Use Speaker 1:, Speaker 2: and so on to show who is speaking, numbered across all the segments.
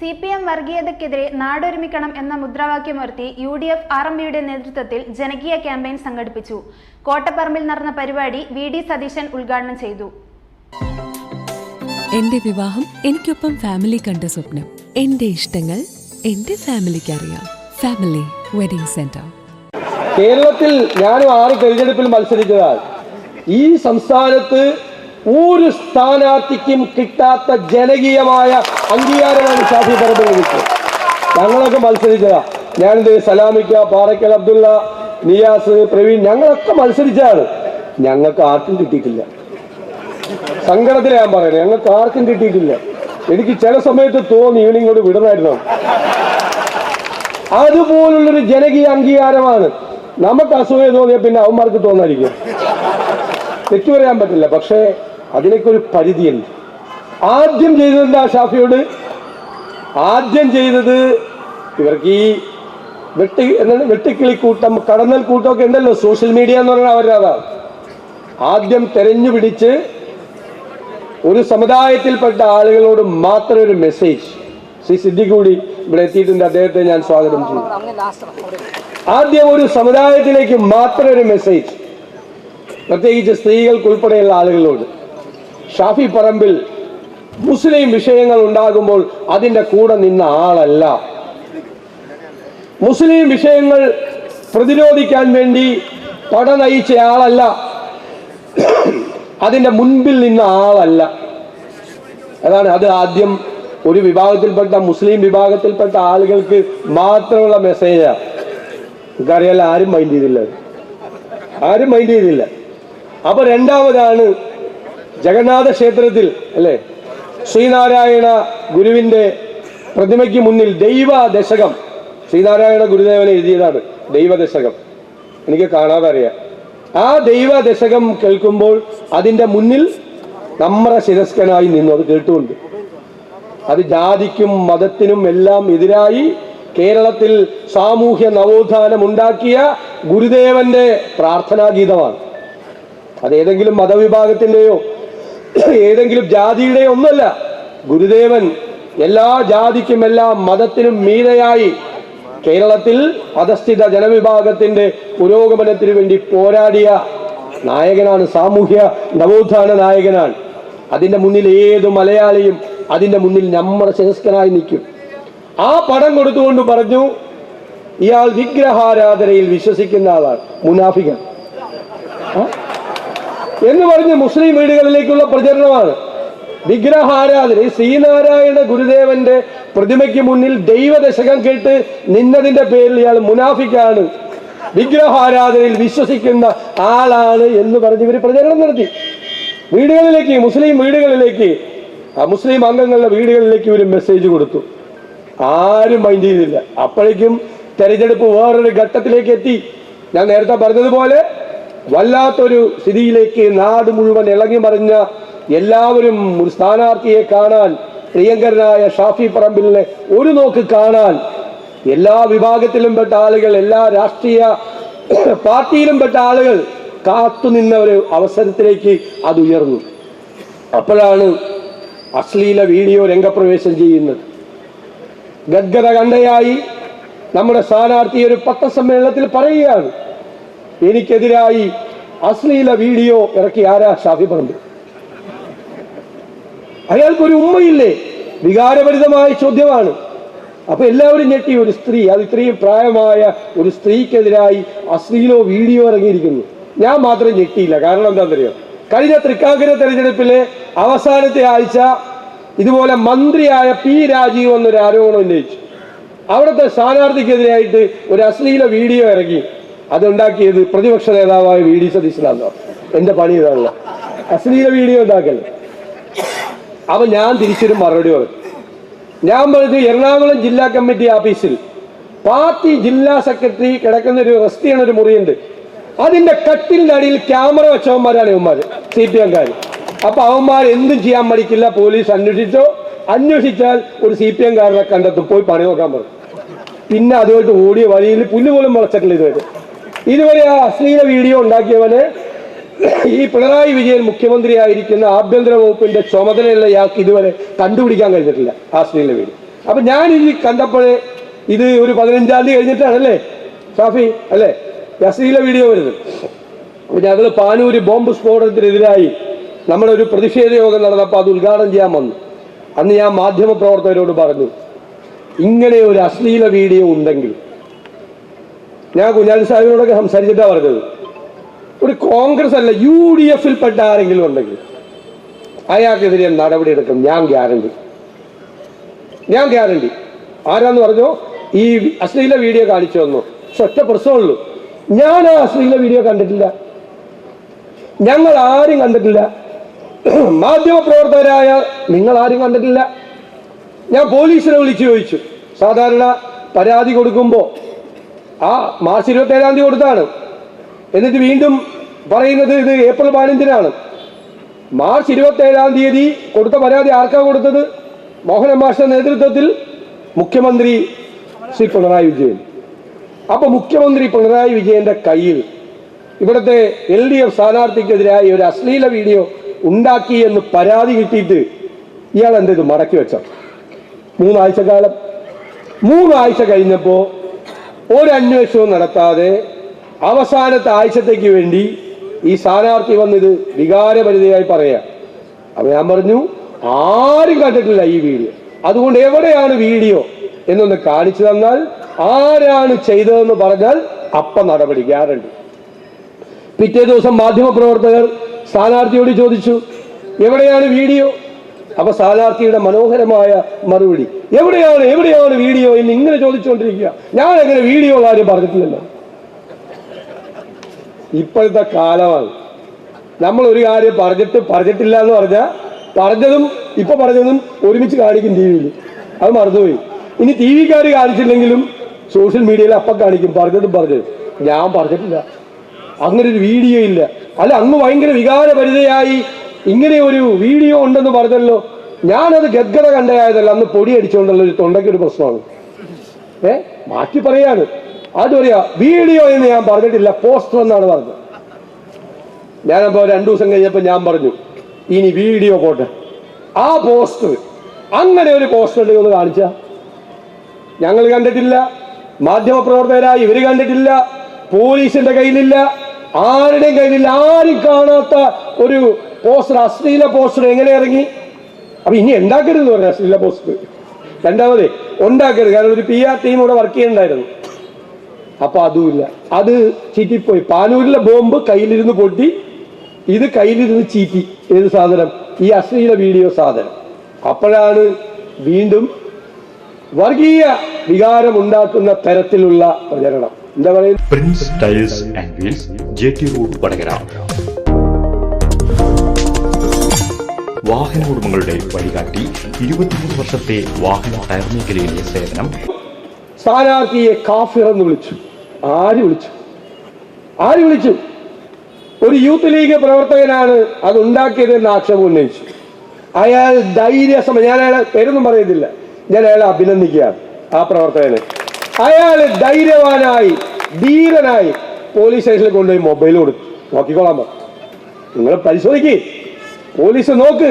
Speaker 1: C P M വർഗീയതയ്ക്കെതിരെ നാടൊരുമിക്കണം എന്ന മുദ്രാവാക്യമുയർത്തി U D F R M പിയുടെ നേതൃത്വത്തിൽ ജനകീയ ക്യാമ്പയിൻ സംഘടിപ്പിച്ചു. കോട്ടപ്പറമ്പിൽ നടന്ന പരിപാടി വി ഡി സതീശൻ ഉദ്ഘാടനം ചെയ്തു.
Speaker 2: എന്റെ വിവാഹം എനിക്കൊപ്പം ഫാമിലി കണ്ട സ്വപ്നം. എന്റെ ഇഷ്ടങ്ങൾ എന്റെ ഫാമിലിക്ക് അറിയാം. Family wedding centre.
Speaker 3: കേരളത്തിൽ ഞാനും ആറ് തെരഞ്ഞെടുപ്പിൽ മത്സരിച്ചതാണ് ഈ സംസ്ഥാനത്ത് ഒരു സ്ഥാനാർത്ഥിക്കും കിട്ടാത്ത ജനകീയമായ അംഗീകാരമാണ് ഷാഫി പറമ്പിൽ കിട്ടിയത് ഞങ്ങളൊക്കെ മത്സരിച്ചതാ. ഞാനിത് സലാമിക്ക പാറയ്ക്കൽ അബ്ദുള്ള നിയാസ് പ്രവീൺ ഞങ്ങളൊക്കെ മത്സരിച്ചതാണ്. ഞങ്ങൾക്ക് ആർക്കും കിട്ടിയിട്ടില്ല. സങ്കടത്തിൽ ഞാൻ പറയുന്നത് ഞങ്ങൾക്ക് ആർക്കും കിട്ടിയിട്ടില്ല. എനിക്ക് ചില സമയത്ത് തോന്നി ഇവനിങ്ങോട്ട് വിടണമായിരുന്നു. അതുപോലുള്ളൊരു ജനകീയ അംഗീകാരമാണ്. നമുക്ക് അസൂയ തോന്നിയ പിന്നെ അവന്മാർക്ക് തോന്നായിരിക്കും തെറ്റു പറയാൻ പറ്റില്ല. പക്ഷേ അതിനൊക്കെ ഒരു പരിധിയുണ്ട്. ആദ്യം ചെയ്തത് എന്താ ഷാഫിയോട്? ആദ്യം ചെയ്തത് ഇവർക്ക് ഈ വെട്ടി എന്താണ് വെട്ടിക്കിളി കൂട്ടം കടന്നൽ കൂട്ടമൊക്കെ ഉണ്ടല്ലോ സോഷ്യൽ മീഡിയ എന്ന് പറഞ്ഞാൽ അവരുടെ അതാണ് ആദ്യം തെരഞ്ഞു പിടിച്ച് ഒരു സമുദായത്തിൽപ്പെട്ട ആളുകളോട് മാത്രം ഒരു മെസ്സേജ് ശ്രീ സിദ്ദിഖ് കൂടി ഇവിടെ എത്തിയിട്ടുണ്ട്. അദ്ദേഹത്തെ ഞാൻ സ്വാഗതം ചെയ്യും. ആദ്യം ഒരു സമുദായത്തിലേക്ക് മാത്രം ഒരു മെസ്സേജ് പ്രത്യേകിച്ച് സ്ത്രീകൾക്കുൾപ്പെടെയുള്ള ആളുകളോട്. ഷാഫി പറമ്പിൽ മുസ്ലിം വിഷയങ്ങൾ ഉണ്ടാകുമ്പോൾ അതിന്റെ കൂടെ നിന്ന ആളല്ല. മുസ്ലിം വിഷയങ്ങൾ പ്രതിരോധിക്കാൻ വേണ്ടി പട നയിച്ച ആളല്ല. അതിന്റെ മുൻപിൽ നിന്ന ആളല്ല. അതാണ് അത് ആദ്യം ഒരു വിഭാഗത്തിൽപ്പെട്ട മുസ്ലിം വിഭാഗത്തിൽപ്പെട്ട ആളുകൾക്ക് മാത്രമുള്ള മെസ്സേജാണ് നമുക്കറിയാലോ ആരും മൈൻഡ് ചെയ്തില്ല. ആരും മൈൻഡ് ചെയ്തില്ല. അപ്പൊ രണ്ടാമതാണ് ജഗന്നാഥ ക്ഷേത്രത്തിൽ അല്ലെ? ശ്രീനാരായണ ഗുരുവിന്റെ പ്രതിമയ്ക്ക് മുന്നിൽ ദൈവ ദശകം ശ്രീനാരായണ ഗുരുദേവൻ എഴുതിയതാണ് ദൈവദശകം. എനിക്ക് കാണാതെ അറിയാം. ആ ദൈവദശകം കേൾക്കുമ്പോൾ അതിന്റെ മുന്നിൽ നമ്മുടെ ശിരസ്കനായി നിന്നു. അത് കേട്ടുകൊണ്ട്. അത് ജാതിക്കും മതത്തിനും എല്ലാം എതിരായി കേരളത്തിൽ സാമൂഹ്യ നവോത്ഥാനം ഉണ്ടാക്കിയ ഗുരുദേവന്റെ പ്രാർത്ഥനാഗീതമാണ്. അത് ഏതെങ്കിലും മതവിഭാഗത്തിന്റെയോ ഏതെങ്കിലും ജാതിയുടെ ഒന്നല്ല. ഗുരുദേവൻ എല്ലാ ജാതിക്കും എല്ലാ മതത്തിനും മീതയായി കേരളത്തിൽ അധസ്ഥിത ജനവിഭാഗത്തിന്റെ പുരോഗമനത്തിനു വേണ്ടി പോരാടിയ നായകനാണ് സാമൂഹ്യ നവോത്ഥാന നായകനാണ്. അതിന്റെ മുന്നിൽ ഏത് മലയാളിയും അതിന്റെ മുന്നിൽ നമ്മുടെ ശിരസ്കനായി നിൽക്കും. ആ പടം കൊടുത്തുകൊണ്ട് പറഞ്ഞു ഇയാൾ വിഗ്രഹാരാധനയിൽ വിശ്വസിക്കുന്ന ആളാണ് മുനാഫികൻ. ആ? എന്ന് പറഞ്ഞ് മുസ്ലിം വീടുകളിലേക്കുള്ള പ്രചരണമാണ്. വിഗ്രഹാരാധന ശ്രീനാരായണ ഗുരുദേവന്റെ പ്രതിമയ്ക്ക് മുന്നിൽ ദൈവദശകം കേട്ട് നിന്നതിന്റെ പേരിൽ ഇയാൾ മുനാഫിക്കാണ്. വിഗ്രഹാരാധനയിൽ വിശ്വസിക്കുന്ന ആളാണ് എന്ന് പറഞ്ഞ് ഇവർ പ്രചരണം നടത്തി. വീടുകളിലേക്ക് മുസ്ലിം വീടുകളിലേക്ക് മുസ്ലിം അംഗങ്ങളുടെ വീടുകളിലേക്ക് ഒരു മെസ്സേജ് കൊടുത്തു. ആരും മൈൻഡ് ചെയ്തില്ല. അപ്പോഴേക്കും തെരഞ്ഞെടുപ്പ് വേറൊരു ഘട്ടത്തിലേക്ക് എത്തി. ഞാൻ നേരത്തെ പറഞ്ഞതുപോലെ വല്ലാത്തൊരു സ്ഥിതിയിലേക്ക് നാട് മുഴുവൻ ഇളകി മറിഞ്ഞ എല്ലാവരും ഒരു സ്ഥാനാർത്ഥിയെ കാണാൻ പ്രിയങ്കരനായ ഷാഫി പറമ്പിലിനെ ഒരു നോക്ക് കാണാൻ എല്ലാ വിഭാഗത്തിലും പെട്ട ആളുകൾ എല്ലാ രാഷ്ട്രീയ പാർട്ടിയിലും പെട്ട ആളുകൾ കാത്തുനിന്ന ഒരു അവസരത്തിലേക്ക് അത് ഉയർന്നു. അപ്പോഴാണ് അശ്ലീല വീഡിയോ രംഗപ്രവേശം ചെയ്യുന്നത്. ഗദ്ഗത കണ്ടയായി നമ്മുടെ സ്ഥാനാർത്ഥി ഒരു പത്രസമ്മേളനത്തിൽ പറയുകയാണ് എനിക്കെതിരായി അശ്ലീല വീഡിയോ ഇറക്കി ആരാ ഷാഫി പറമ്പ്? അയാൾക്കൊരു ഉമ്മയില്ലേ? വികാരഭരിതമായ ചോദ്യമാണ്. അപ്പൊ എല്ലാവരും ഞെട്ടി ഒരു സ്ത്രീ അത് ഇത്രയും പ്രായമായ ഒരു സ്ത്രീക്കെതിരായി അശ്ലീലോ വീഡിയോ ഇറങ്ങിയിരിക്കുന്നു. ഞാൻ മാത്രം ഞെട്ടിയില്ല. കാരണം എന്താണെന്നറിയോ? കഴിഞ്ഞ തൃക്കാക്കര തെരഞ്ഞെടുപ്പിലെ അവസാനത്തെ ആഴ്ച ഇതുപോലെ മന്ത്രിയായ പി രാജീവ് എന്നൊരു ആരോപണം ഉന്നയിച്ചു. അവിടുത്തെ സ്ഥാനാർത്ഥിക്കെതിരായിട്ട് ഒരു അശ്ലീല വീഡിയോ ഇറങ്ങി. അതുണ്ടാക്കിയത് പ്രതിപക്ഷ നേതാവായ വി ഡി സതീശനാണ്. എന്റെ പണി ഇതാണല്ലോ അശ്ലീല വീഡിയോ ഉണ്ടാക്കൽ. അപ്പൊ ഞാൻ തിരിച്ചൊരു മറുപടി പറഞ്ഞു ഞാൻ പറഞ്ഞു എറണാകുളം ജില്ലാ കമ്മിറ്റി ഓഫീസിൽ പാർട്ടി ജില്ലാ സെക്രട്ടറി കിടക്കുന്ന ഒരു റെസ്റ്റ് ചെയ്യണ ഒരു മുറിയുണ്ട്. അതിന്റെ കട്ടിലിന്റെ അടിയിൽ ക്യാമറ വെച്ചവന്മാരാണ് ഇവന്മാർ സി പി എംകാർ അപ്പൊ അവന്മാർ എന്തും ചെയ്യാൻ മടിക്കില്ല പോലീസ് അന്വേഷിച്ചോ അന്വേഷിച്ചാൽ ഒരു സി പി എംകാരനെ കണ്ടെത്തും പോയി പണി നോക്കാൻ പറഞ്ഞു പിന്നെ അതുമായിട്ട് ഓടിയ വഴിയിൽ പുല്ലുപോലും മുളച്ചിട്ടില്ല ഇതുവരെ. ഇതുവരെ ആ അശ്ലീല വീഡിയോ ഉണ്ടാക്കിയവന് ഈ പിണറായി വിജയൻ മുഖ്യമന്ത്രിയായിരിക്കുന്ന ആഭ്യന്തര വകുപ്പിന്റെ ചുമതലയുള്ള ഇയാൾക്ക് ഇതുവരെ കണ്ടുപിടിക്കാൻ കഴിഞ്ഞിട്ടില്ല ആ അശ്ലീല വീഡിയോ. അപ്പൊ ഞാൻ ഇത് കണ്ടപ്പോഴേ ഇത് ഒരു പതിനഞ്ചാം തീയതി കഴിഞ്ഞിട്ടാണല്ലേ? ഷാഫി അല്ലേ? അശ്ലീല വീഡിയോ വരുന്നത്. പിന്നെ അതിൽ പാനൂര് ബോംബ് സ്ഫോടനത്തിനെതിരായി നമ്മുടെ ഒരു പ്രതിഷേധ യോഗം നടന്നപ്പോൾ അത് ഉദ്ഘാടനം ചെയ്യാൻ വന്നു. അന്ന് ഞാൻ മാധ്യമ പ്രവർത്തകരോട് പറഞ്ഞു ഇങ്ങനെ ഒരു അശ്ലീല വീഡിയോ ഉണ്ടെങ്കിൽ ഞാൻ കുഞ്ഞാലി സാഹിബിനോടൊക്കെ സംസാരിച്ചിട്ടാണ് പറഞ്ഞത്. ഒരു കോൺഗ്രസ് അല്ല യു ഡി എഫിൽ പെട്ട ആരെങ്കിലും ഉണ്ടെങ്കിൽ അയാൾക്കെതിരെ നടപടി എടുക്കും ഞാൻ ഗ്യാരണ്ടി. ഞാൻ ഗ്യാരണ്ടി. ആരാന്ന് പറഞ്ഞോ? ഈ അശ്ലീല വീഡിയോ കാണിച്ചു തന്നു. പക്ഷെ ഒറ്റ പ്രശ്നമുള്ളൂ ഞാൻ ആ അശ്ലീല വീഡിയോ കണ്ടിട്ടില്ല. ഞങ്ങൾ ആരും കണ്ടിട്ടില്ല. മാധ്യമപ്രവർത്തകരായ നിങ്ങൾ ആരും കണ്ടിട്ടില്ല. ഞാൻ പോലീസിനെ വിളിച്ചു ചോദിച്ചു. സാധാരണ പരാതി കൊടുക്കുമ്പോൾ ആ മാർച്ച് ഇരുപത്തി ഏഴാം തീയതി കൊടുത്താണ്. എന്നിട്ട് വീണ്ടും പറയുന്നത് ഇത് ഏപ്രിൽ പതിനഞ്ചിനാണ്. മാർച്ച് ഇരുപത്തി ഏഴാം തീയതി കൊടുത്ത പരാതി ആർക്കാണ് കൊടുത്തത്? മോഹനൻ മാഷിന്റെ നേതൃത്വത്തിൽ മുഖ്യമന്ത്രി ശ്രീ പിണറായി വിജയൻ. അപ്പൊ മുഖ്യമന്ത്രി പിണറായി വിജയന്റെ കയ്യിൽ ഇവിടുത്തെ എൽ ഡി എഫ് സ്ഥാനാർത്ഥിക്കെതിരായ ഒരു അശ്ലീല വീഡിയോ ഉണ്ടാക്കി എന്ന് പരാതി കിട്ടിയിട്ട് ഇയാൾ എന്ത് മടക്കി വെച്ചു. മൂന്നാഴ്ച കാലം. മൂന്നാഴ്ച കഴിഞ്ഞപ്പോ ഒരു അന്വേഷണവും നടത്താതെ അവസാനത്തെ ആഴ്ചത്തേക്ക് വേണ്ടി ഈ സ്ഥാനാർത്ഥി വന്നിത് വികാരപരിതയായി പറയാം അപ്പൊ ഞാൻ പറഞ്ഞു ആരും കണ്ടിട്ടില്ല ഈ വീഡിയോ. അതുകൊണ്ട് എവിടെയാണ് വീഡിയോ എന്നൊന്ന് കാണിച്ചു തന്നാൽ ആരാണ് ചെയ്തതെന്ന് പറഞ്ഞാൽ അപ്പ നടപടി ഗ്യാരണ്ടി. പിറ്റേ ദിവസം മാധ്യമപ്രവർത്തകർ സ്ഥാനാർത്ഥിയോട് ചോദിച്ചു എവിടെയാണ് വീഡിയോ? അപ്പൊ സ്ഥാനാർത്ഥിയുടെ മനോഹരമായ മറുപടി. എവിടെയാണ് എവിടെയാണ് വീഡിയോ എന്ന് ഇങ്ങനെ ചോദിച്ചുകൊണ്ടിരിക്കുക? ഞാൻ എങ്ങനെ വീഡിയോ ആരും പറഞ്ഞിട്ടില്ലല്ലോ? ഇപ്പോഴത്തെ കാലമാണ്. നമ്മൾ ഒരു കാര്യം പറഞ്ഞിട്ട് പറഞ്ഞിട്ടില്ല എന്ന് പറഞ്ഞാൽ പറഞ്ഞതും ഇപ്പൊ പറഞ്ഞതും ഒരുമിച്ച് കാണിക്കും ടി വിയിൽ. അത് മറന്നുപോയി. ഇനി ടി വിക്കാർ കാണിച്ചില്ലെങ്കിലും സോഷ്യൽ മീഡിയയിൽ അപ്പം കാണിക്കും. പറഞ്ഞതും പറഞ്ഞത്. ഞാൻ പറഞ്ഞിട്ടില്ല. അങ്ങനെ ഒരു വീഡിയോ ഇല്ല. അല്ല അങ്ങ് ഭയങ്കര വികാരപരിതയായി ഇങ്ങനെ ഒരു വീഡിയോ ഉണ്ടെന്ന് പറഞ്ഞല്ലോ. ഞാനത് ഗദ്ഗത കണ്ടയായതല്ല അന്ന് പൊടി അടിച്ചുകൊണ്ടുള്ള ഒരു തൊണ്ടയ്ക്ക് ഒരു പ്രശ്നമാണ്. ഏ? മാറ്റി പറയാണ്. അത് പറയാ വീഡിയോ എന്ന് ഞാൻ പറഞ്ഞിട്ടില്ല പോസ്റ്റർ എന്നാണ് പറഞ്ഞത്. ഞാനപ്പോ രണ്ടു ദിവസം കഴിഞ്ഞപ്പോ ഞാൻ പറഞ്ഞു ഇനി വീഡിയോ പോട്ടെ. ആ പോസ്റ്റർ അങ്ങനെ ഒരു പോസ്റ്റർ ഉണ്ടെങ്കിൽ ഒന്ന് കാണിച്ച. ഞങ്ങൾ കണ്ടിട്ടില്ല മാധ്യമപ്രവർത്തകരായി ഇവർ കണ്ടിട്ടില്ല പോലീസിന്റെ കയ്യിലില്ല ആരുടെയും കയ്യിലില്ല ആരും കാണാത്ത ഒരു പോസ്റ്റർ അശ്ലീല പോസ്റ്റർ എങ്ങനെ ഇറങ്ങി? അപ്പൊ ഇനി ഉണ്ടാക്കരുത് പറഞ്ഞു അശ്ലീല പോസ്റ്റർ. രണ്ടാമത് ഉണ്ടാക്കരുത്. കാരണം ഒരു പി ആർ ടീം ഇവിടെ വർക്ക് ചെയ്യണ്ടായിരുന്നു അപ്പൊ അതുമില്ല. അത് ചീറ്റിപ്പോയി. പാനൂരിലെ ബോംബ് കയ്യിലിരുന്ന് പൊട്ടി. ഇത് കയ്യിലിരുന്ന് ചീറ്റി. ഏത് സാധനം? ഈ അശ്ലീല വീഡിയോ സാധനം. അപ്പോഴാണ് വീണ്ടും വർഗീയ വികാരം ഉണ്ടാക്കുന്ന തരത്തിലുള്ള പ്രചരണം. എന്താ പറയുക
Speaker 4: പ്രിൻസ് റോഡ് വാഹന ഉടമകളുടെ വഴികാട്ടി ഇരുപത്തിമൂന്ന് വർഷത്തെ വാഹന ടയർ മേഖലയിലെ സേവനം.
Speaker 3: സ്ഥാനാർത്ഥിയെ കാഫിർ എന്ന് വിളിച്ചു. ആര് വിളിച്ചു? ആര് വിളിച്ചു? ഒരു യൂത്ത് ലീഗ് പ്രവർത്തകനാണ് അത് ഉണ്ടാക്കിയതെന്ന് ആക്ഷേപം ഉന്നയിച്ചു. അയാൾ ധൈര്യസമ ഞാൻ അയാളെ പേരൊന്നും പറയുന്നില്ല. ഞാൻ അയാളെ അഭിനന്ദിക്കുകയാണ് ആ പ്രവർത്തകന്. അയാൾ ധൈര്യവാനായി ധീരനായി പോലീസ് സ്റ്റേഷനിൽ കൊണ്ടുപോയി മൊബൈൽ കൊടുത്തു. നോക്കിക്കോളാമോ നിങ്ങൾ പരിശോധിക്കേ. പോലീസ് നോക്ക്.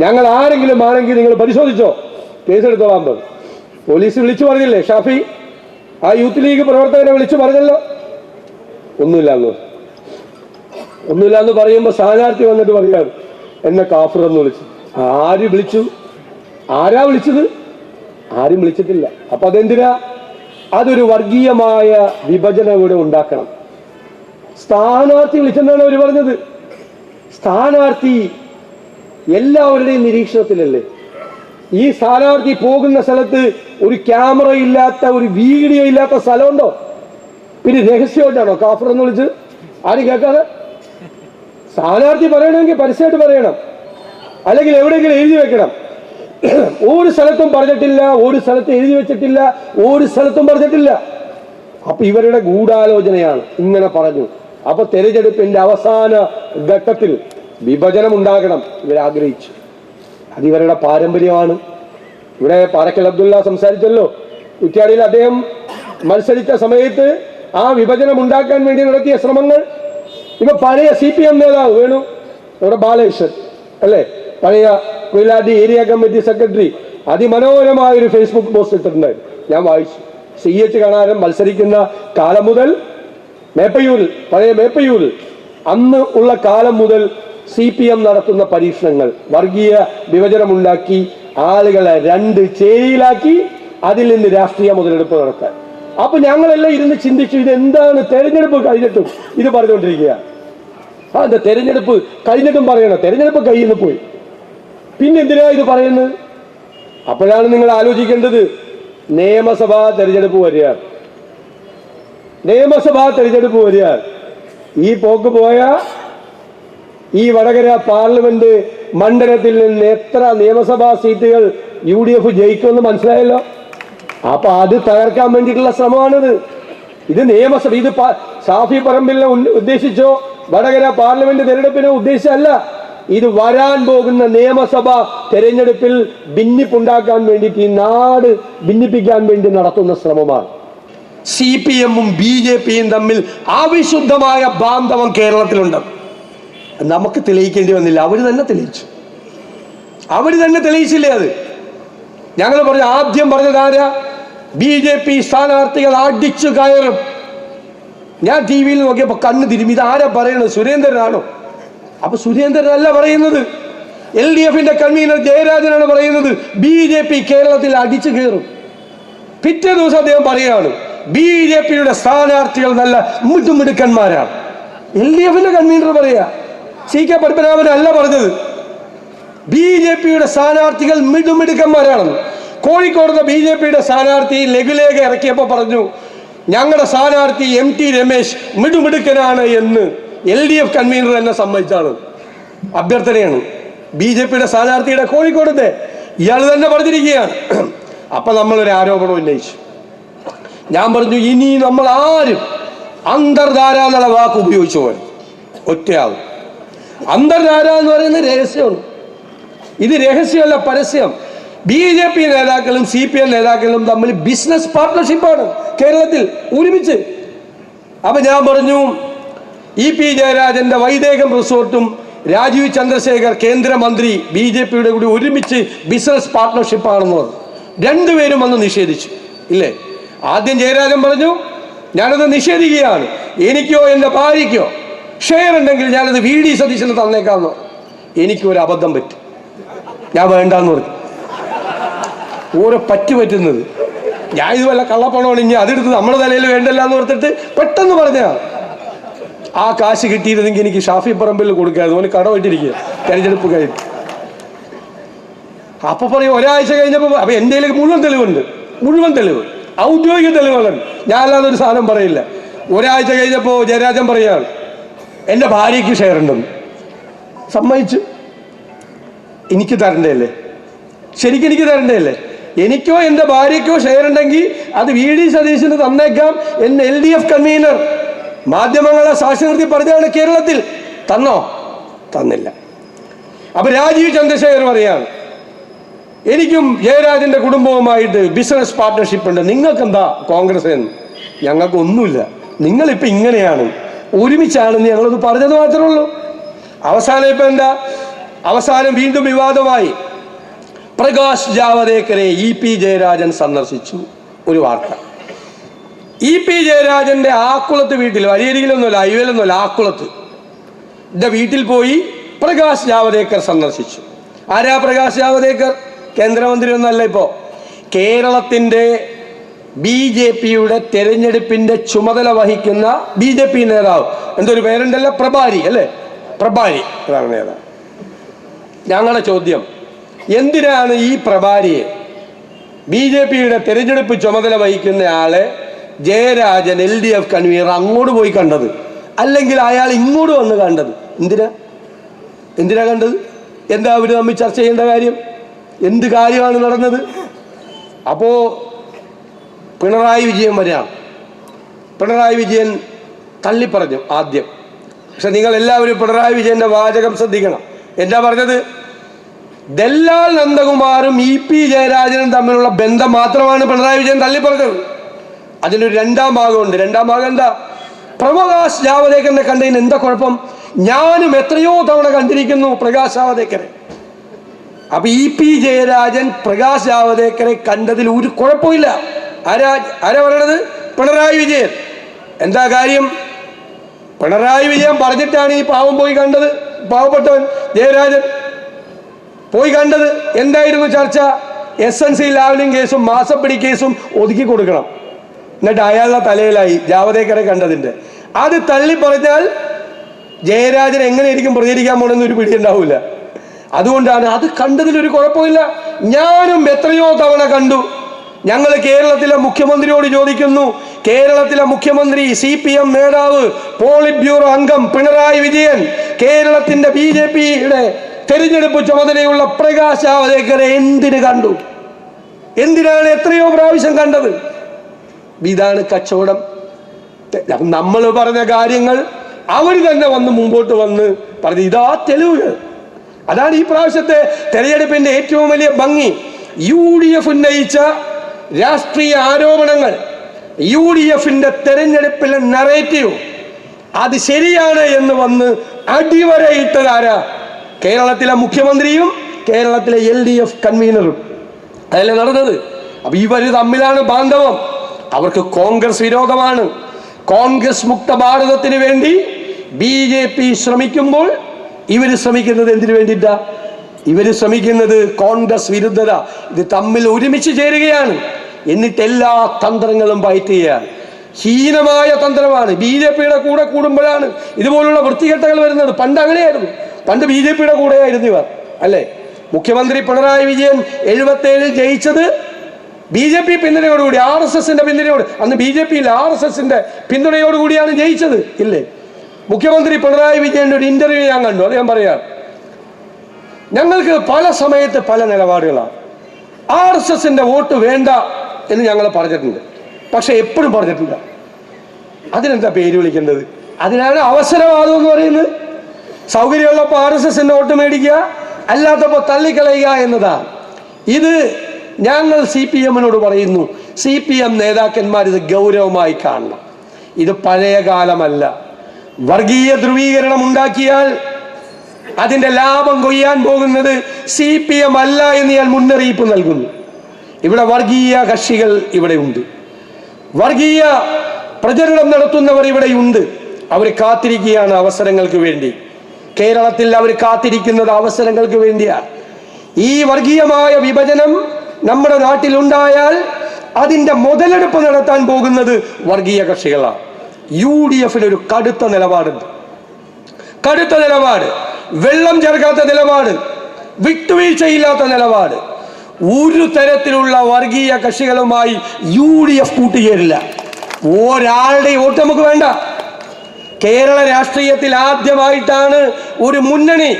Speaker 3: ഞങ്ങൾ ആരെങ്കിലും ആണെങ്കിൽ നിങ്ങൾ പരിശോധിച്ചോ. കേസെടുത്തോളാൻ പറഞ്ഞു പോലീസ് വിളിച്ചു പറഞ്ഞില്ലേ ഷാഫി? ആ യൂത്ത് ലീഗ് പ്രവർത്തകനെ വിളിച്ചു പറഞ്ഞല്ലോ. ഒന്നുമില്ല എന്ന് ഒന്നുമില്ല എന്ന് പറയുമ്പോൾ സ്ഥാനാർത്ഥി വന്നിട്ട് പറയാണ് എന്നെ കാഫർ എന്ന് വിളിച്ചു. ആര് വിളിച്ചു? ആരാ വിളിച്ചത്? ആരും വിളിച്ചിട്ടില്ല. അപ്പൊ അതെന്തിനാ? അതൊരു വർഗീയമായ വിഭജനം ഇവിടെ ഉണ്ടാക്കണം. സ്ഥാനാർത്ഥി വിളിച്ചെന്നാണ് അവർ പറഞ്ഞത്. സ്ഥാനാർത്ഥി എല്ലാവരുടെയും നിരീക്ഷണത്തിലല്ലേ? ഈ സ്ഥാനാർത്ഥി പോകുന്ന സ്ഥലത്ത് ഒരു ക്യാമറ ഇല്ലാത്ത ഒരു വീഡിയോ ഇല്ലാത്ത സ്ഥലമുണ്ടോ? പിന്നെ രഹസ്യമായിട്ടാണോ കാഫർ എന്ന് വിളിച്ച് ആരും കേൾക്കാതെ? സ്ഥാനാർത്ഥി പറയണമെങ്കിൽ പരസ്യമായിട്ട് പറയണം. അല്ലെങ്കിൽ എവിടെയെങ്കിലും എഴുതി വെക്കണം. ഒരു സ്ഥലത്തും പറഞ്ഞിട്ടില്ല ഒരു സ്ഥലത്ത് എഴുതി വെച്ചിട്ടില്ല ഒരു സ്ഥലത്തും പറഞ്ഞിട്ടില്ല. അപ്പൊ ഇവരുടെ ഗൂഢാലോചനയാണ് ഇങ്ങനെ പറഞ്ഞു. അപ്പൊ തെരഞ്ഞെടുപ്പിന്റെ അവസാന ഘട്ടത്തിൽ വിഭജനം ഉണ്ടാകണം ഇവരാഗ്രഹിച്ചു. അത് ഇവരുടെ പാരമ്പര്യമാണ്. ഇവിടെ പാറക്കൽ അബ്ദുള്ള സംസാരിച്ചല്ലോ. കുറ്റ്യാടിയിൽ അദ്ദേഹം മത്സരിച്ച സമയത്ത് ആ വിഭജനം ഉണ്ടാക്കാൻ വേണ്ടി നടത്തിയ ശ്രമങ്ങൾ ഇപ്പൊ പഴയ സി പി എം നേതാവ് വേണു നമ്മുടെ ബാലകൃഷ്ണൻ അല്ലേ? പഴയ കൊയിലാണ്ടി ഏരിയ കമ്മിറ്റി സെക്രട്ടറി അതിമനോഹരമായ ഒരു ഫേസ്ബുക്ക് പോസ്റ്റ് ഇട്ടിട്ടുണ്ടായിരുന്നു. ഞാൻ വായിച്ചു. സി എച്ച് കാണാനും മത്സരിക്കുന്ന കാലം മുതൽ മേപ്പയൂരിൽ പഴയ മേപ്പയൂരിൽ അന്ന് ഉള്ള കാലം മുതൽ സി പി എം നടത്തുന്ന പരീക്ഷണങ്ങൾ വർഗീയ വിഭജനമുണ്ടാക്കി ആളുകളെ രണ്ട് ചേരിയിലാക്കി അതിൽ നിന്ന് രാഷ്ട്രീയ മുതലെടുപ്പ് നടത്താൻ. അപ്പൊ ഞങ്ങളെല്ലാം ഇരുന്ന് ചിന്തിച്ചു ഇത് എന്താണ് തെരഞ്ഞെടുപ്പ് കഴിഞ്ഞിട്ടും ഇത് പറഞ്ഞുകൊണ്ടിരിക്കുക ആ എന്താ തെരഞ്ഞെടുപ്പ് കഴിഞ്ഞിട്ടും പറയണം? തെരഞ്ഞെടുപ്പ് കയ്യിൽ നിന്ന് പോയി. പിന്നെ എന്തിനാ ഇത് പറയുന്നത്? അപ്പോഴാണ് നിങ്ങൾ ആലോചിക്കേണ്ടത് നിയമസഭാ തെരഞ്ഞെടുപ്പ് വരിക നിയമസഭാ തെരഞ്ഞെടുപ്പ് വരിക ഈ പോക്ക് പോയ ഈ വടകര പാർലമെന്റ് മണ്ഡലത്തിൽ നിന്ന് എത്ര നിയമസഭാ സീറ്റുകൾ യു ഡി എഫ് ജയിക്കുമെന്ന് മനസ്സിലായല്ലോ? അപ്പൊ അത് തകർക്കാൻ വേണ്ടിയിട്ടുള്ള ശ്രമമാണിത്. ഇത് നിയമസഭ ഇത് സാഫി പറമ്പിലെ ഉദ്ദേശിച്ചോ? വടകര പാർലമെന്റ് തെരഞ്ഞെടുപ്പിനെ ഉദ്ദേശിച്ചല്ല. ഇത് വരാൻ പോകുന്ന നിയമസഭ തെരഞ്ഞെടുപ്പിൽ ഭിന്നിപ്പുണ്ടാക്കാൻ വേണ്ടിയിട്ട് ഈ നാട് ഭിന്നിപ്പിക്കാൻ വേണ്ടി നടത്തുന്ന ശ്രമമാണ്. സി പി എമ്മും ബി ജെ പിയും തമ്മിൽ അവിശുദ്ധമായ ബാന്ധവം കേരളത്തിലുണ്ട്. നമുക്ക് തെളിയിക്കേണ്ടി വന്നില്ല. അവർ തന്നെ തെളിയിച്ചു. അവർ തന്നെ തെളിയിച്ചില്ലേ അത്? ഞങ്ങൾ പറഞ്ഞു ആദ്യം പറഞ്ഞത് ആരാ? ബി ജെ പി സ്ഥാനാർത്ഥികൾ അടിച്ചു കയറും. ഞാൻ ടി വിയിൽ നോക്കിയപ്പോൾ കണ്ണ് തിരുമ്പി ഇത് ആരാ പറയുന്നത് സുരേന്ദ്രനാണോ? അപ്പൊ സുരേന്ദ്രനല്ല പറയുന്നത്. എൽ ഡി എഫിന്റെ കൺവീനർ ജയരാജനാണ് പറയുന്നത്. ബി ജെ പി കേരളത്തിൽ അടിച്ചു കയറും. പിറ്റേ ദിവസം അദ്ദേഹം പറയുകയാണ് ബി ജെ പിയുടെ സ്ഥാനാർത്ഥികൾ നല്ല മുട്ടുമിടുക്കന്മാരാണ് എൽ ഡി എഫിന്റെ കൺവീനർ പറയാ സി കെ പത്മനാഭൻ അല്ല പറഞ്ഞത്. ബി ജെ പിയുടെ സ്ഥാനാർത്ഥികൾ മിടുമിടുക്കന്മാരാണെന്ന് കോഴിക്കോട് ബി ജെ പിയുടെ സ്ഥാനാർത്ഥി ലഘുലേഖ ഇറക്കിയപ്പോൾ പറഞ്ഞു ഞങ്ങളുടെ സ്ഥാനാർത്ഥി എം ടി രമേശ് മിടുമിടുക്കനാണ് എന്ന് എൽ ഡി എഫ് കൺവീനർ തന്നെ സമ്മതിച്ചാണ്. അഭ്യർത്ഥനയാണ്. ബി ജെ പിയുടെ സ്ഥാനാർത്ഥിയുടെ കോഴിക്കോടത്തെ ഇയാൾ തന്നെ പറഞ്ഞിരിക്കുകയാണ്. അപ്പൊ നമ്മളൊരു ആരോപണം ഉന്നയിച്ചു. ഞാൻ പറഞ്ഞു ഇനി നമ്മൾ ആരും അന്തർധാര എന്നുള്ള വാക്ക് ഉപയോഗിച്ചു പോലും ഒറ്റയാളും അന്തർധാര എന്ന് പറയുന്നത് രഹസ്യമാണ്. ഇത് രഹസ്യമല്ല പരസ്യം. ബി ജെ പി നേതാക്കളും സി പി എം നേതാക്കളും തമ്മിൽ ബിസിനസ് പാർട്ട്ണർഷിപ്പാണ് കേരളത്തിൽ ഒരുമിച്ച്. അപ്പൊ ഞാൻ പറഞ്ഞു ഇ പി ജയരാജന്റെ വൈദേഹം റിസോർട്ടും രാജീവ് ചന്ദ്രശേഖർ കേന്ദ്രമന്ത്രി ബി ജെ പിയുടെ കൂടി ഒരുമിച്ച് ബിസിനസ് പാർട്ട്ണർഷിപ്പാണെന്ന് പറഞ്ഞു. രണ്ടുപേരും വന്ന് നിഷേധിച്ചു. ഇല്ലേ? ആദ്യം ജയരാജൻ പറഞ്ഞു ഞാനത് നിഷേധിക്കുകയാണ്. എനിക്കോ എന്റെ ഭാര്യയ്ക്കോ ഷെയർ ഉണ്ടെങ്കിൽ ഞാനത് വി ഡി സതീശന് തന്നേക്കാന്ന്. എനിക്കൊരു അബദ്ധം പറ്റി. ഞാൻ വേണ്ടാന്ന് പറഞ്ഞു. ഓരോ പറ്റു പറ്റുന്നത്. ഞാൻ ഇത് വല്ല കള്ളപ്പണമാണ് ഇനി അതെടുത്ത് നമ്മുടെ തലയിൽ വേണ്ടല്ല എന്ന് ഓർത്തിട്ട് പെട്ടെന്ന് പറഞ്ഞാ ആ കാശ് കിട്ടിയിരുന്നെങ്കിൽ എനിക്ക് ഷാഫി പറമ്പിൽ കൊടുക്കാതെ ഓന് കടമായിട്ടിരിക്കുക തെരഞ്ഞെടുപ്പ് കഴിഞ്ഞു. അപ്പൊ പറയും ഒരാഴ്ച കഴിഞ്ഞപ്പോ അപ്പൊ കയ്യിൽ മുഴുവൻ തെളിവുണ്ട്. മുഴുവൻ തെളിവ്. ഔദ്യോഗിക തെളിവുകളുണ്ട് ഞാനല്ലാതെ ഒരു സാധനം പറയില്ല. ഒരാഴ്ച കഴിഞ്ഞപ്പോ ജയരാജൻ പറയാണ് എന്റെ ഭാര്യയ്ക്ക് ഷെയർ ഉണ്ടെന്ന്. സമ്മതിച്ചു. എനിക്ക് തരണ്ടല്ലേ? ശരിക്കും എനിക്ക് തരണ്ടല്ലേ? എനിക്കോ എന്റെ ഭാര്യയ്ക്കോ ഷെയർ ഉണ്ടെങ്കിൽ അത് വി ഡി സതീശന് തന്നേക്കാം എന്ന് എൽ ഡി എഫ് കൺവീനർ മാധ്യമങ്ങളെ സാക്ഷി നിർത്തി പറഞ്ഞാണ് കേരളത്തിൽ. തന്നോ? തന്നില്ല. അപ്പൊ രാജീവ് ചന്ദ്രശേഖർ പറയാണ് എനിക്കും ജയരാജന്റെ കുടുംബവുമായിട്ട് ബിസിനസ് പാർട്ട്ണർഷിപ്പ് ഉണ്ട്. നിങ്ങൾക്ക് എന്താ കോൺഗ്രസ് എന്ന്? ഞങ്ങൾക്ക് ഒന്നുമില്ല നിങ്ങളിപ്പോ ഇങ്ങനെയാണ്. ഒരുമിച്ചാണെന്ന് ഞങ്ങളൊന്ന് പറഞ്ഞത് മാത്രമേ ഉള്ളൂ. അവസാനം ഇപ്പൊ എന്താ? അവസാനം വീണ്ടും വിവാദമായി. പ്രകാശ് ജാവദേക്കറെ ഇ പി ജയരാജൻ സന്ദർശിച്ചു. ഒരു വാർത്ത. ഇ പി ജയരാജന്റെ ആക്കുളത്ത് വീട്ടിൽ വഴിയരികിലൊന്നുമല്ല അയ്യലൊന്നുമല്ല ആക്കുളത്ത്. എന്റെ വീട്ടിൽ പോയി പ്രകാശ് ജാവദേക്കർ സന്ദർശിച്ചു. ആരാ പ്രകാശ് ജാവദേക്കർ? കേന്ദ്രമന്ത്രി ഒന്നല്ല ഇപ്പോ. കേരളത്തിന്റെ ബി ജെ പിയുടെ തെരഞ്ഞെടുപ്പിന്റെ ചുമതല വഹിക്കുന്ന ബി ജെ പി നേതാവ്. എന്തൊരു പേരുണ്ടല്ലോ? പ്രഭാരി അല്ലേ? പ്രഭാരി. അതാണ് നേതാവ്. ഞങ്ങളുടെ ചോദ്യം എന്തിനാണ് ഈ പ്രഭാരിയെ ബി ജെ പിയുടെ തെരഞ്ഞെടുപ്പ് ചുമതല വഹിക്കുന്ന ആളെ Jayarajan L D F convener അങ്ങോട്ട് പോയി കണ്ടത്? അല്ലെങ്കിൽ അയാൾ ഇങ്ങോട്ട് വന്ന് കണ്ടത്? എന്തിനാ? എന്തിനാ കണ്ടത്? എന്താ അവർ തമ്മിൽ ചർച്ച ചെയ്യേണ്ട കാര്യം? എന്ത് കാര്യമാണ് നടന്നത്? അപ്പോ പിണറായി വിജയൻ വരാം. പിണറായി വിജയൻ തള്ളിപ്പറഞ്ഞു ആദ്യം. പക്ഷെ നിങ്ങൾ എല്ലാവരും പിണറായി വിജയന്റെ വാചകം ശ്രദ്ധിക്കണം. എന്താ പറഞ്ഞത്? ദല്ലാൽ നന്ദകുമാറും ഇ പി ജയരാജനും തമ്മിലുള്ള ബന്ധം മാത്രമാണ് പിണറായി വിജയൻ തള്ളിപ്പറഞ്ഞത്. അതിനൊരു രണ്ടാം ഭാഗമുണ്ട്. രണ്ടാം ഭാഗം എന്താ? പ്രകാശ് ജാവദേക്കറിനെ കണ്ടതിന് എന്താ കുഴപ്പം? ഞാനും എത്രയോ തവണ കണ്ടിരിക്കുന്നു പ്രകാശ് ജാവദേക്കറെ. അപ്പൊ ഇ പി ജയരാജൻ പ്രകാശ് ജാവദേക്കറെ കണ്ടതിൽ ഒരു കുഴപ്പമില്ല ആരാ ആരാ പറയണത്? പിണറായി വിജയൻ. എന്താ കാര്യം? പിണറായി വിജയൻ പറഞ്ഞിട്ടാണ് ഈ പാവം പോയി കണ്ടത്? പാവപ്പെട്ടവൻ ജയരാജൻ. പോയി കണ്ടത് എന്തായിരുന്നു ചർച്ച? എസ് എൻ സി ലാവലിംഗ് കേസും മാസപ്പിടി കേസും ഒതുക്കി കൊടുക്കണം. എന്നിട്ട് അയാളുടെ തലയിലായി ജാവദേക്കറെ കണ്ടതിന്റെ. അത് തള്ളി പറഞ്ഞാൽ ജയരാജൻ എങ്ങനെയായിരിക്കും പ്രതികരിക്കാൻ പോണെന്ന് ഒരു പിടി ഉണ്ടാവില്ല അതുകൊണ്ടാണ് അത് കണ്ടതിൽ ഒരു കുഴപ്പമില്ല. ഞാനും എത്രയോ തവണ കണ്ടു. ഞങ്ങൾ കേരളത്തിലെ മുഖ്യമന്ത്രിയോട് ചോദിക്കുന്നു. കേരളത്തിലെ മുഖ്യമന്ത്രി സി പി എം നേതാവ് പോളിറ്റ് ബ്യൂറോ അംഗം പിണറായി വിജയൻ കേരളത്തിന്റെ ബി ജെ പിയുടെ തെരഞ്ഞെടുപ്പ് ചുമതലയുള്ള പ്രകാശ് ജാവദേക്കറെ എന്തിനു കണ്ടു? എന്തിനാണ് എത്രയോ പ്രാവശ്യം കണ്ടത്? ഇതാണ് കച്ചവടം. നമ്മൾ പറഞ്ഞ കാര്യങ്ങൾ അവർ തന്നെ വന്ന് മുമ്പോട്ട് വന്ന് പറഞ്ഞു ഇതാ തെളിവുകൾ. അതാണ് ഈ പ്രാവശ്യത്തെ തെരഞ്ഞെടുപ്പിന്റെ ഏറ്റവും വലിയ ഭംഗി. യു ഡി എഫ് ഉന്നയിച്ച രാഷ്ട്രീയ ആരോപണങ്ങൾ യു ഡി എഫിന്റെ തെരഞ്ഞെടുപ്പിലെ നറേറ്റീവ് അത് ശരിയാണ് എന്ന് വന്ന് അടിവരയിട്ടതാരാ? കേരളത്തിലെ മുഖ്യമന്ത്രിയും കേരളത്തിലെ എൽ ഡി എഫ് കൺവീനറും അതല്ലേ നടന്നത്? അപ്പൊ ഇവർ തമ്മിലാണ് ബാന്ധവം. അവർക്ക് കോൺഗ്രസ് വിരോധമാണ്. കോൺഗ്രസ് മുക്ത ഭാരതത്തിന് വേണ്ടി ബി ജെ പി ശ്രമിക്കുമ്പോൾ ഇവർ ശ്രമിക്കുന്നത് എന്തിനു വേണ്ടിയിട്ടാ? ഇവർ ശ്രമിക്കുന്നത് കോൺഗ്രസ് വിരുദ്ധത. ഇത് തമ്മിൽ ഒരുമിച്ച് ചേരുകയാണ്. എന്നിട്ട് എല്ലാ തന്ത്രങ്ങളും പയറ്റുകയാണ് ഹീനമായ തന്ത്രമാണ്. ബി ജെ പിയുടെ കൂടെ കൂടുമ്പോഴാണ് ഇതുപോലുള്ള വൃത്തികെട്ടകൾ വരുന്നത്. പണ്ട് അങ്ങനെയായിരുന്നു. പണ്ട് ബി ജെ പിയുടെ കൂടെയായിരുന്നു ഇവർ. അല്ലേ? മുഖ്യമന്ത്രി പിണറായി വിജയൻ എഴുപത്തി ഏഴിൽ ജയിച്ചത് ബി ജെ പി പിന്തുണയോടുകൂടി ആർ എസ് എസിന്റെ പിന്തുണയോട്. അന്ന് ബി ജെ പിയിൽ ആർ എസ് എസിന്റെ പിന്തുണയോടുകൂടിയാണ് ജയിച്ചത്. ഇല്ലേ? മുഖ്യമന്ത്രി പിണറായി വിജയന്റെ ഒരു ഇന്റർവ്യൂ ഞാൻ കണ്ടു. അത് ഞാൻ പറയാം. ഞങ്ങൾക്ക് പല സമയത്ത് പല നിലപാടുകളാണ് ആർ എസ് എസിന്റെ വോട്ട് വേണ്ട എന്ന് ഞങ്ങൾ പറഞ്ഞിട്ടുണ്ട്. പക്ഷെ എപ്പോഴും പറഞ്ഞിട്ടില്ല. അതിനെന്താ പേര് വിളിക്കേണ്ടത്? അതിനാണ് അവസരവാദം എന്ന് പറയുന്നത്. സൗകര്യമുള്ളപ്പോൾ ആർ എസ് എസിന്റെ വോട്ട് മേടിക്കുക അല്ലാത്തപ്പോൾ തള്ളിക്കളയുക എന്നതാണ് ഇത് ഞങ്ങൾ സി പി എമ്മിനോട് പറയുന്നു സി പി എം നേതാക്കന്മാർ ഇത് ഗൗരവമായി കാണണം. ഇത് പഴയ കാലമല്ല. വർഗീയ ധ്രുവീകരണം ഉണ്ടാക്കിയാൽ അതിന്റെ ലാഭം കൊയ്യാൻ പോകുന്നത് സി പി എം അല്ല എന്ന് ഞാൻ മുന്നറിയിപ്പ് നൽകുന്നു. ഇവിടെ വർഗീയ കക്ഷികൾ ഇവിടെ ഉണ്ട്. വർഗീയ പ്രചരണം നടത്തുന്നവർ ഇവിടെയുണ്ട് അവർ കാത്തിരിക്കുകയാണ് അവസരങ്ങൾക്ക് വേണ്ടി. കേരളത്തിൽ അവർ കാത്തിരിക്കുന്നത് അവസരങ്ങൾക്ക് വേണ്ടിയാണ് ഈ വർഗീയമായ വിഭജനം നമ്മുടെ നാട്ടിൽ ഉണ്ടായാൽ അതിന്റെ മുതലെടുപ്പ് നടത്താൻ പോകുന്നത് വർഗീയ കക്ഷികളാണ് യു ഡി എഫിന് ഒരു കടുത്ത നിലപാടുണ്ട്. കടുത്ത നിലപാട്. വെള്ളം ചേർക്കാത്ത നിലപാട്. വിട്ടുവീഴ്ചയില്ലാത്ത നിലപാട്. ഒരു തരത്തിലുള്ള വർഗീയ കക്ഷികളുമായി യു ഡി എഫ് കൂട്ടുചേരില്ല ഒരാളുടെ വോട്ട് നമുക്ക് വേണ്ട. കേരള രാഷ്ട്രീയത്തിൽ ആദ്യമായിട്ടാണ് ഒരു മുന്നണി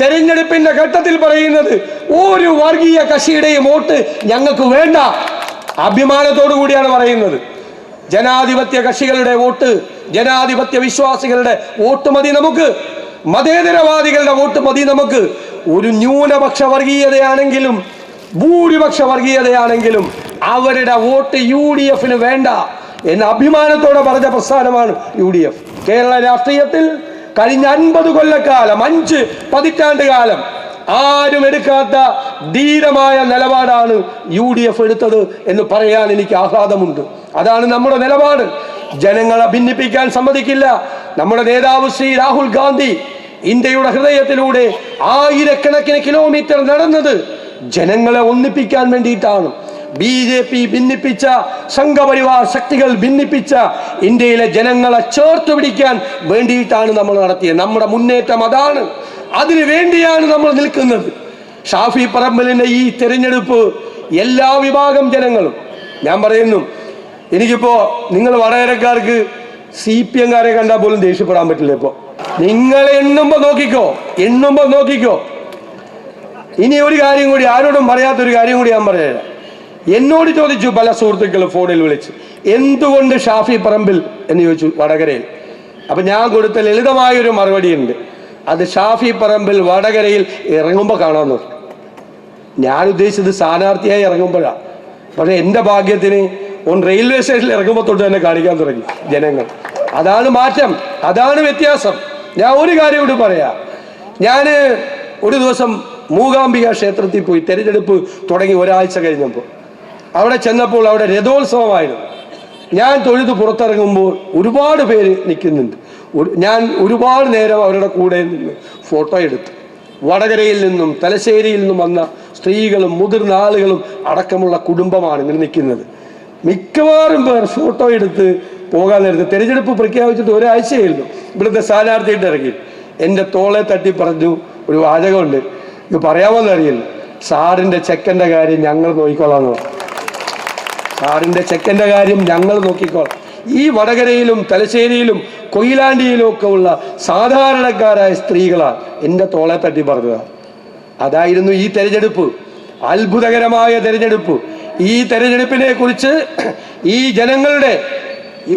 Speaker 3: തെരഞ്ഞെടുപ്പിന്റെ ഘട്ടത്തിൽ പറയുന്നത് ഒരു വർഗീയ കക്ഷിയുടെയും വോട്ട് ഞങ്ങൾക്ക് വേണ്ട. അഭിമാനത്തോടു കൂടിയാണ് പറയുന്നത്. ജനാധിപത്യ കക്ഷികളുടെ വോട്ട് ജനാധിപത്യ വിശ്വാസികളുടെ വോട്ട് മതി നമുക്ക്. മതേതരവാദികളുടെ വോട്ട് മതി നമുക്ക്. ഒരു ന്യൂനപക്ഷ വർഗീയതയാണെങ്കിലും ഭൂരിപക്ഷ വർഗീയതയാണെങ്കിലും അവരുടെ വോട്ട് യു ഡി എഫിന് വേണ്ട എന്ന അഭിമാനത്തോടെ പറഞ്ഞ പ്രസ്ഥാനമാണ് യു ഡി എഫ് കേരള രാഷ്ട്രീയത്തിൽ കഴിഞ്ഞ അൻപത് കൊല്ലക്കാലം അഞ്ച് പതിറ്റാണ്ട് കാലം ആരും എടുക്കാത്ത ധീരമായ നിലപാടാണ് യു ഡി എഫ് എടുത്തത് എന്ന് പറയാൻ എനിക്ക് ആഹ്ലാദമുണ്ട്. അതാണ് നമ്മുടെ നിലപാട്. ജനങ്ങളെ ഭിന്നിപ്പിക്കാൻ സമ്മതിക്കില്ല. നമ്മുടെ നേതാവ് ശ്രീ രാഹുൽ ഗാന്ധി ഇന്ത്യയുടെ ഹൃദയത്തിലൂടെ ആയിരക്കണക്കിന് കിലോമീറ്റർ നടന്നത് ജനങ്ങളെ ഒന്നിപ്പിക്കാൻ വേണ്ടിയിട്ടാണ് ബി ജെ പി ഭിന്നിപ്പിച്ച സംഘപരിവാർ ശക്തികൾ ഭിന്നിപ്പിച്ച ഇന്ത്യയിലെ ജനങ്ങളെ ചേർത്ത് പിടിക്കാൻ വേണ്ടിയിട്ടാണ് നമ്മൾ നടത്തിയത്. നമ്മുടെ മുന്നേറ്റം അതാണ്. അതിനു വേണ്ടിയാണ് നമ്മൾ നിൽക്കുന്നത്. ഷാഫി പറമ്പലിന്റെ ഈ തെരഞ്ഞെടുപ്പ് എല്ലാ വിഭാഗം ജനങ്ങളും ഞാൻ പറയുന്നു എനിക്കിപ്പോ നിങ്ങൾ വടകരക്കാർക്ക് സി പി എംകാരെ കണ്ടാൽ പോലും ദേഷ്യപ്പെടാൻ പറ്റില്ല ഇപ്പോ. നിങ്ങൾ എണ്ണുമ്പോ നോക്കിക്കോ എണ്ണുമ്പോ നോക്കിക്കോ. ഇനി ഒരു കാര്യം കൂടി ആരോടും പറയാത്തൊരു കാര്യം കൂടി ഞാൻ പറയാം എന്നോട് ചോദിച്ചു പല സുഹൃത്തുക്കൾ ഫോണിൽ വിളിച്ച് എന്തുകൊണ്ട് ഷാഫി പറമ്പിൽ? എന്ന് ചോദിച്ചു വടകരയിൽ. അപ്പൊ ഞാൻ കൊടുത്ത ലളിതമായൊരു മറുപടി ഉണ്ട്. അത് ഷാഫി പറമ്പിൽ വടകരയിൽ ഇറങ്ങുമ്പോൾ കാണാൻ നോക്കി ഞാൻ ഉദ്ദേശിച്ചത് സ്ഥാനാർത്ഥിയായി ഇറങ്ങുമ്പോഴാണ് പക്ഷേ എന്റെ ഭാഗ്യത്തിന് ഓൺ റെയിൽവേ സ്റ്റേഷനിൽ ഇറങ്ങുമ്പോൾ തൊട്ട് തന്നെ കാണിക്കാൻ തുടങ്ങി ജനങ്ങൾ. അതാണ് മാറ്റം അതാണ് വ്യത്യാസം. ഞാൻ ഒരു കാര്യം കൂടി പറയാം. ഞാൻ ഒരു ദിവസം മൂകാംബിക ക്ഷേത്രത്തിൽ പോയി തെരഞ്ഞെടുപ്പ് തുടങ്ങി ഒരാഴ്ച കഴിഞ്ഞപ്പോൾ. അവിടെ ചെന്നപ്പോൾ അവിടെ രഥോത്സവമായിരുന്നു. ഞാൻ തൊഴുത് പുറത്തിറങ്ങുമ്പോൾ ഒരുപാട് പേര് നിൽക്കുന്നുണ്ട്. ഞാൻ ഒരുപാട് നേരം അവരുടെ കൂടെ നിന്ന് ഫോട്ടോ എടുത്തു. വടകരയിൽ നിന്നും തലശ്ശേരിയിൽ നിന്നും വന്ന സ്ത്രീകളും മുതിർന്ന ആളുകളും അടക്കമുള്ള കുടുംബമാണ് ഇങ്ങനെ നിൽക്കുന്നത്. മിക്കവാറും പേർ ഫോട്ടോ എടുത്ത് പോകാൻ നേരത്ത് തെരഞ്ഞെടുപ്പ് പ്രഖ്യാപിച്ചിട്ട് ഒരാഴ്ചയായിരുന്നു ഇവിടുത്തെ സ്ഥാനാർത്ഥിയിട്ട് ഇറങ്ങി എന്റെ തോളെ തട്ടി പറഞ്ഞു ഒരു വാചകമുണ്ട്. ഇത് പറയാമോന്നറിയില്ല സാറിന്റെ ചെക്കന്റെ കാര്യം ഞങ്ങൾ നോക്കിക്കോളാന്ന് പറഞ്ഞു. ചെക്കന്റെ കാര്യം ഞങ്ങൾ നോക്കിക്കോളാം ഈ വടകരയിലും തലശ്ശേരിയിലും കൊയിലാണ്ടിയിലും ഒക്കെ ഉള്ള സാധാരണക്കാരായ സ്ത്രീകളാണ് എന്റെ തോളെ തട്ടി പറഞ്ഞത്. അതായിരുന്നു ഈ തെരഞ്ഞെടുപ്പ്. അത്ഭുതകരമായ തെരഞ്ഞെടുപ്പ്. ഈ തെരഞ്ഞെടുപ്പിനെ കുറിച്ച് ഈ ജനങ്ങളുടെ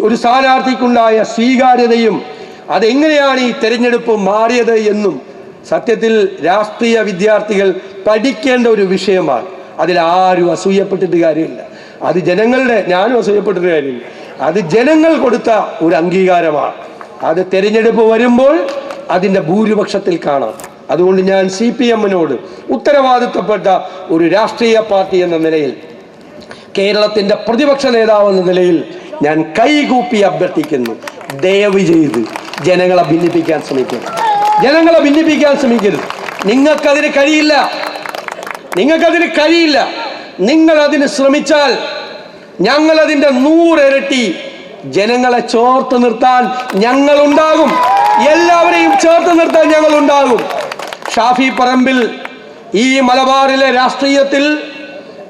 Speaker 3: ഒരു സ്ഥാനാർത്ഥിക്കുണ്ടായ സ്വീകാര്യതയും അതെങ്ങനെയാണ് ഈ തെരഞ്ഞെടുപ്പ് മാറിയത് എന്നും സത്യത്തിൽ രാഷ്ട്രീയ വിദ്യാർത്ഥികൾ പഠിക്കേണ്ട ഒരു വിഷയമാണ്. അതിൽ ആരും അസൂയപ്പെട്ടിട്ട് കാര്യമില്ല. അത് ജനങ്ങളുടെ ഞാനും അസൂയപ്പെട്ടിട്ട് കാര്യമില്ല. അത് ജനങ്ങൾ കൊടുത്ത ഒരു അംഗീകാരമാണ്. അത് തെരഞ്ഞെടുപ്പ് വരുമ്പോൾ അതിന്റെ ഭൂരിപക്ഷത്തിൽ കാണാം. അതുകൊണ്ട് ഞാൻ സി പി എമ്മിനോട് ഉത്തരവാദിത്തപ്പെട്ട ഒരു രാഷ്ട്രീയ പാർട്ടി എന്ന നിലയിൽ കേരളത്തിന്റെ പ്രതിപക്ഷ നേതാവ് എന്ന നിലയിൽ ഞാൻ കൈകൂപ്പി അഭ്യർത്ഥിക്കുന്നു. ദയവ് ചെയ്ത് ജനങ്ങളെ ഭിന്നിപ്പിക്കാൻ ശ്രമിക്കരുത് ജനങ്ങളെ ഭിന്നിപ്പിക്കാൻ ശ്രമിക്കരുത്. നിങ്ങൾക്കതിന് കഴിയില്ല. നിങ്ങൾക്കതിന് കഴിയില്ല. നിങ്ങൾ അതിന് ശ്രമിച്ചാൽ ഞങ്ങൾ അതിന്റെ നൂറിരട്ടി ജനങ്ങളെ ചോർത്ത് നിർത്താൻ ഞങ്ങൾ ഉണ്ടാകും എല്ലാവരെയും ചേർത്ത് നിർത്താൻ ഞങ്ങൾ ഉണ്ടാകും ഷാഫി പറമ്പിൽ ഈ മലബാറിലെ രാഷ്ട്രീയത്തിൽ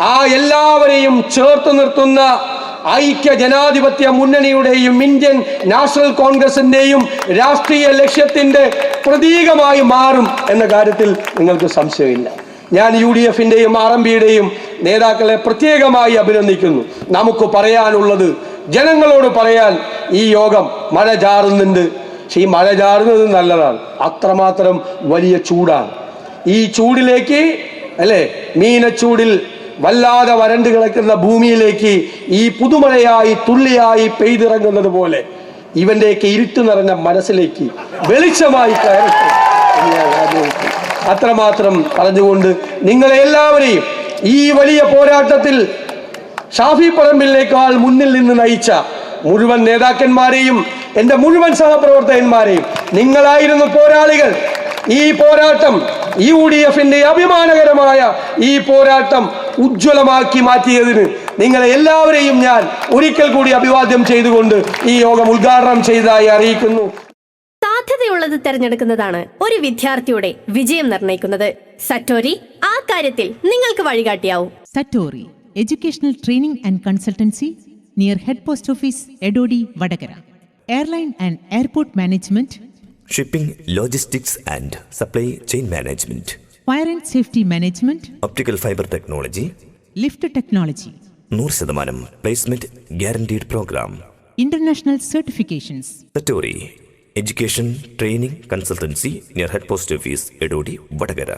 Speaker 3: ആ എല്ലാവരെയും ചേർത്ത് നിർത്തുന്ന ഐക്യ ജനാധിപത്യ മുന്നണിയുടെയും ഇന്ത്യൻ നാഷണൽ കോൺഗ്രസിന്റെയും രാഷ്ട്രീയ ലക്ഷ്യത്തിന്റെ പ്രതീകമായി മാറും എന്ന കാര്യത്തിൽ നിങ്ങൾക്ക് സംശയമില്ല. ഞാൻ യു ഡി എഫിന്റെയും ആർ എം പിയുടെയും നേതാക്കളെ പ്രത്യേകമായി അഭിനന്ദിക്കുന്നു. നമുക്ക് പറയാനുള്ളത് ജനങ്ങളോട് പറയാൻ ഈ യോഗം മഴ ചാറുന്നുണ്ട്. ഈ മഴ ചാറുന്നത് നല്ലതാണ്. അത്രമാത്രം വലിയ ചൂടാണ്. ഈ ചൂടിലേക്ക് അല്ലേ? മീനച്ചൂടിൽ വല്ലാതെ വരണ്ടു കിടക്കുന്ന ഭൂമിയിലേക്ക് ഈ പുതുമഴയായി തുള്ളിയായി പെയ്തിറങ്ങുന്നത് പോലെ ഇവന്റെയൊക്കെ ഇരുട്ട് നിറഞ്ഞ മനസ്സിലേക്ക് വെളിച്ചമായി അത്രമാത്രം പറഞ്ഞുകൊണ്ട് നിങ്ങളെ എല്ലാവരെയും ഈ വലിയ പോരാട്ടത്തിൽ ഷാഫി പറമ്പിലേക്കാൾ മുന്നിൽ നിന്ന് നയിച്ച മുഴുവൻ നേതാക്കന്മാരെയും എന്റെ മുഴുവൻ സഹപ്രവർത്തകന്മാരെയും നിങ്ങളായിരുന്നു പോരാളികൾ. ഈ പോരാട്ടം യു ഡി എഫിന്റെ അഭിമാനകരമായ ഈ പോരാട്ടം ഉജ്ജ്വലമാക്കി മാറ്റിയതിന് നിങ്ങളെ എല്ലാവരെയും ഞാൻ ഒരിക്കൽ കൂടി അഭിവാദ്യം ചെയ്തുകൊണ്ട് ഈ യോഗം ഉദ്ഘാടനം ചെയ്തതായി അറിയിക്കുന്നു.
Speaker 5: സാധ്യതയുള്ളത് തിരഞ്ഞെടുക്കുന്നതാണ് ഒരു വിദ്യാർത്ഥിയുടെ വിജയം നിർണയിക്കുന്നത്. സറ്റോരി ആ കാര്യത്തിൽ നിങ്ങൾക്ക് വഴികാട്ടിയാവും.
Speaker 6: Satori educational training and consultancy near head post office Edodi Vadakara. Airline and airport management.
Speaker 7: Shipping logistics and supply chain management.
Speaker 6: Fire and safety management
Speaker 7: optical fibre technology
Speaker 6: lift technology
Speaker 7: നൂറ് ശതമാനം placement guaranteed programme
Speaker 6: international
Speaker 7: certifications education training consultancy near head post office Edodi Vadakara